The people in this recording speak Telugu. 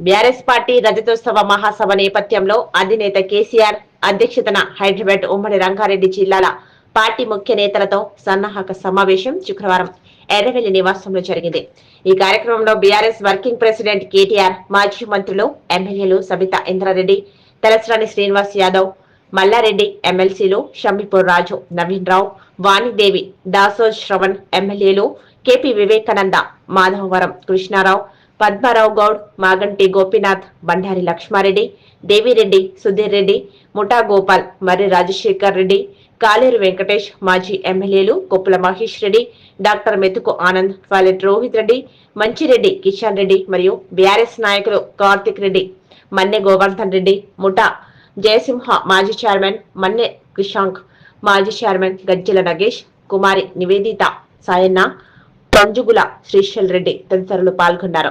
బీఆర్ఎస్ పార్టీ రజతోత్సవ మహాసభ నేపథ్యంలో అధినేత కేసీఆర్ అధ్యక్షతన హైదరాబాద్ ఉమ్మడి రంగారెడ్డి జిల్లాల పార్టీ ముఖ్య నేతలతో సన్నాహక సమావేశం శుక్రవారం ఎర్రవెల్లి నివాసంలో జరిగింది. ఈ కార్యక్రమంలో బీఆర్ఎస్ వర్కింగ్ ప్రెసిడెంట్ కేటీఆర్ మాజీ మంత్రులు ఎమ్మెల్యేలు సబితా ఇంద్రారెడ్డి తలసాని శ్రీనివాస్ యాదవ్ మల్లారెడ్డి ఎమ్మెల్సీలు షమ్మిపూర్ రాజు నవీన్ రావు వాణిదేవి దాసోజ్ శ్రవణ్ ఎమ్మెల్యేలు కేపీ వివేకానంద మాధవవరం కృష్ణారావు పద్మారావు గౌడ్ మాగంటి గోపీనాథ్ బండారి లక్ష్మారెడ్డి దేవిరెడ్డి సుధీర్ రెడ్డి ముఠా గోపాల్ మర్రి రాజశేఖర్ రెడ్డి కాలేరు వెంకటేష్ మాజీ ఎమ్మెల్యేలు కొప్పుల మహేష్ రెడ్డి డాక్టర్ మెతుకు ఆనంద్ పాలెట్ రోహిత్ రెడ్డి మంచిరెడ్డి కిషన్ రెడ్డి మరియు బీఆర్ఎస్ నాయకులు కార్తిక్ రెడ్డి మన్నె గోవర్ధన్ రెడ్డి ముఠా జయసింహ మాజీ చైర్మన్ మన్నె క్రిషాంక్ మాజీ చైర్మన్ గజ్జెల నగేష్ కుమారి నివేదిత సాయన్న పంజుగుల శ్రీశల్ రెడ్డి తదితరులు పాల్గొన్నారు.